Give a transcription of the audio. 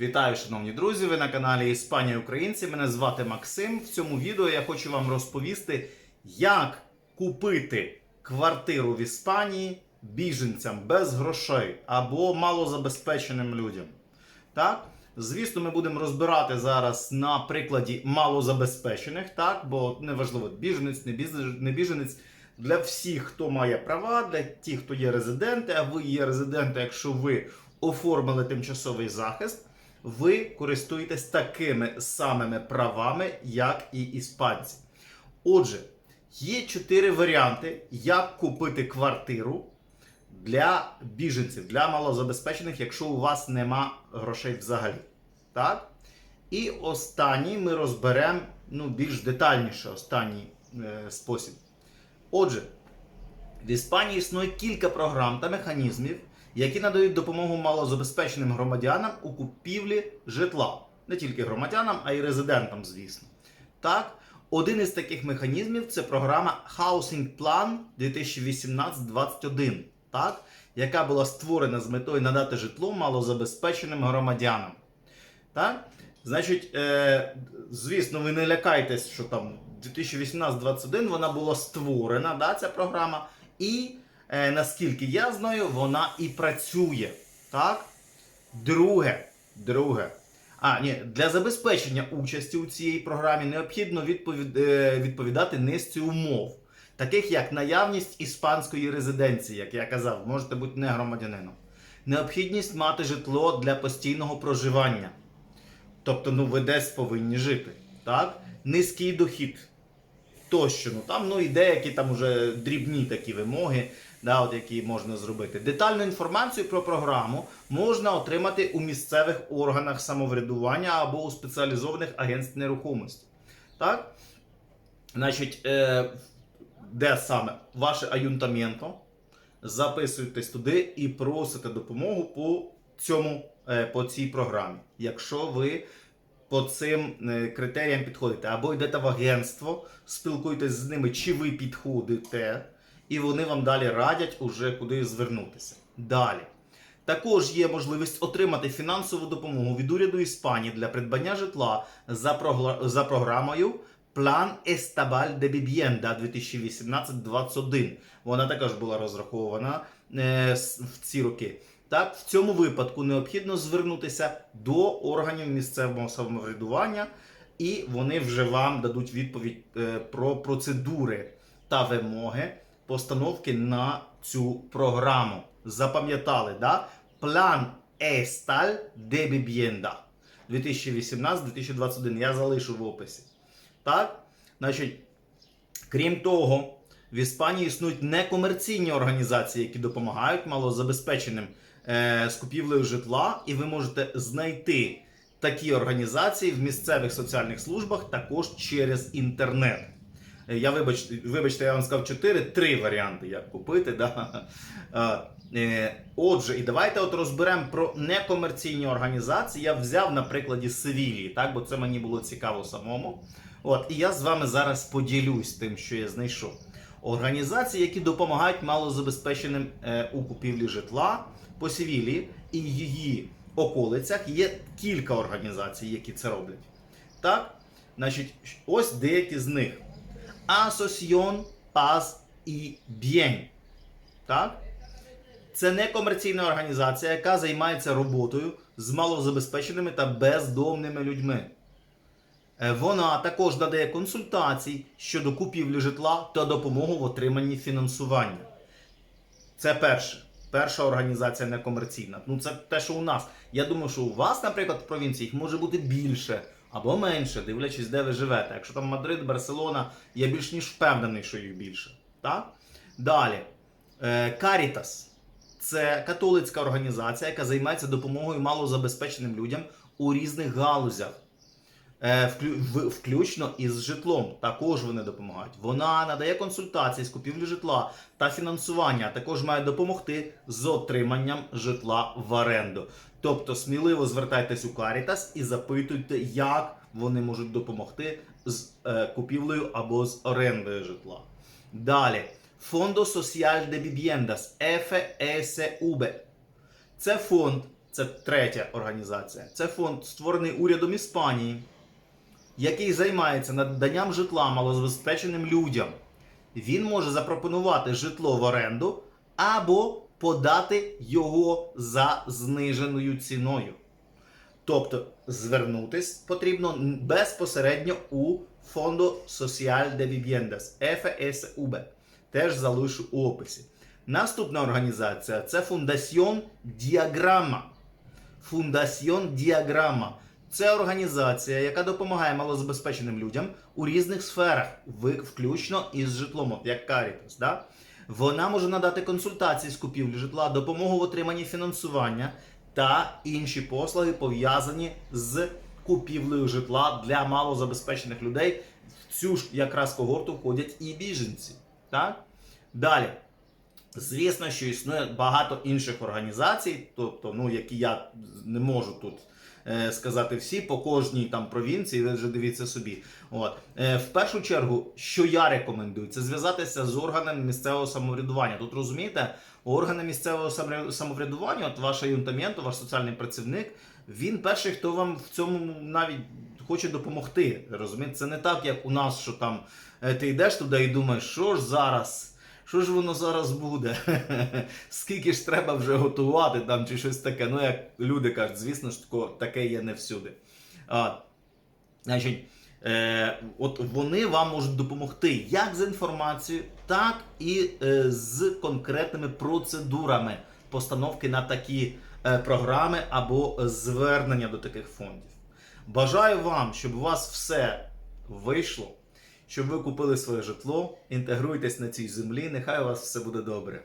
Вітаю, шановні друзі! Ви на каналі Іспанія Українці. Мене звати Максим. В цьому відео я хочу вам розповісти, як купити квартиру в Іспанії біженцям без грошей або малозабезпеченим людям. Так? Звісно, ми будемо розбирати зараз на прикладі малозабезпечених, так? бо неважливо, біженець, не біженець, не біженець. Для всіх, хто має права, для тих, хто є резиденти, а ви є резиденти, якщо ви оформили тимчасовий захист, ви користуєтесь такими самими правами, як і іспанці. Отже, є чотири варіанти, як купити квартиру для біженців, для малозабезпечених, якщо у вас нема грошей взагалі. Так? І останній ми розберемо ну, більш детальніше останній е, спосіб. Отже, в Іспанії існує кілька програм та механізмів, які надають допомогу малозабезпеченим громадянам у купівлі житла. Не тільки громадянам, а й резидентам, звісно. Так, один із таких механізмів це програма Housing Plan 2018-21, так, яка була створена з метою надати житло малозабезпеченим громадянам. Так? Значить, е, звісно, ви не лякайтесь, що там 2018-21 вона була створена, да, ця програма. І е, наскільки я знаю, вона і працює. Так? Друге, друге. А, ні, для забезпечення участі у цій програмі необхідно е, відповідати низці умов, таких як наявність іспанської резиденції, як я казав, можете бути не громадянином. Необхідність мати житло для постійного проживання. Тобто, ну ви десь повинні жити. Так? Низький дохід. Тощо, ну там ну і деякі там уже дрібні такі вимоги, да, от які можна зробити. Детальну інформацію про програму можна отримати у місцевих органах самоврядування або у спеціалізованих агентств нерухомості. Так? Значить, е, де саме ваше аюнтамєнто, записуєтесь туди і просите допомогу по цьому, е, по цій програмі. Якщо ви по цим е, критеріям підходите, або йдете в агентство, спілкуєтесь з ними, чи ви підходите, і вони вам далі радять уже куди звернутися. Далі. Також є можливість отримати фінансову допомогу від уряду Іспанії для придбання житла за, прогла- за програмою План Естабаль де Біб'єнда 2018-21. Вона також була розрахована е, в ці роки. Так, в цьому випадку необхідно звернутися до органів місцевого самоврядування, і вони вже вам дадуть відповідь е, про процедури та вимоги постановки на цю програму. Запам'ятали, да? План Есталь де Біб'єнда 2018-2021. Я залишу в описі. Так? Значить, крім того, в Іспанії існують некомерційні організації, які допомагають малозабезпеченим е, з купівлею житла, і ви можете знайти такі організації в місцевих соціальних службах також через інтернет. Е, Я вибачте, вибачте, я вам сказав 4, три варіанти, як купити. Да? Е, е, Отже, і давайте от розберемо про некомерційні організації. Я взяв на прикладі Севілії, так, бо це мені було цікаво самому. От, і я з вами зараз поділюсь тим, що я знайшов. Організації, які допомагають малозабезпеченим у купівлі житла по Севілії і її околицях є кілька організацій, які це роблять. Так? Значить, ось деякі з них. Asociación Paz y Bien. Так? Це некомерційна організація, яка займається роботою з малозабезпеченими та бездомними людьми. Е, Вона також надає консультацій щодо купівлі житла та допомогу в отриманні фінансування. Це перше. Перша організація некомерційна. Ну, це те, що у нас. Я думаю, що у вас, наприклад, в провінції їх може бути більше або менше, дивлячись, де ви живете. Якщо там Мадрид, Барселона, я більш ніж впевнений, що їх більше. Так? Далі. Е, Caritas. Це католицька організація, яка займається допомогою малозабезпеченим людям у різних галузях. Е, Включно із житлом. Також вони допомагають. Вона надає консультації з купівлі житла та фінансування, а також має допомогти з отриманням житла в оренду. Тобто сміливо звертайтесь у Caritas і запитуйте, як вони можуть допомогти з е, купівлею або з орендою житла. Далі. Fondo Social de Viviendas FSV. Це фонд, це третя організація. Це фонд, створений урядом Іспанії, який займається наданням житла малозабезпеченим людям. Він може запропонувати житло в оренду або подати його за зниженою ціною. Тобто звернутись потрібно безпосередньо у Фондо Social de Viviendas FSUB. Теж залишу у описі. Наступна організація це Fundación Diagrama. Fundación Diagrama. Це організація, яка допомагає малозабезпеченим людям у різних сферах, включно із житлом, як Caritas. Да? Вона може надати консультації з купівлі житла, допомогу в отриманні фінансування та інші послуги пов'язані з купівлею житла для малозабезпечених людей. В цю ж якраз когорту входять і біженці. Так? Далі. Звісно, що існує багато інших організацій, тобто, ну, які я не можу тут е, сказати всі, по кожній там провінції, ви вже дивіться собі. От. Е, в першу чергу, що я рекомендую, це зв'язатися з органами місцевого самоврядування. Тут розумієте, органи місцевого самоврядування, от ваш юнтамєнто, ваш соціальний працівник, він перший, хто вам в цьому навіть хоче допомогти. Розумієте, це не так, як у нас, що там е, ти йдеш туди і думаєш, що ж зараз. Що ж воно зараз буде? Скільки ж треба вже готувати там чи щось таке? Ну, як люди кажуть, звісно ж, таке є не всюди. А, значить, е, от вони вам можуть допомогти як з інформацією, так і е, з конкретними процедурами постановки на такі е, програми або звернення до таких фондів. Бажаю вам, щоб у вас все вийшло, щоб ви купили своє житло, інтегруйтесь на цій землі, нехай у вас все буде добре.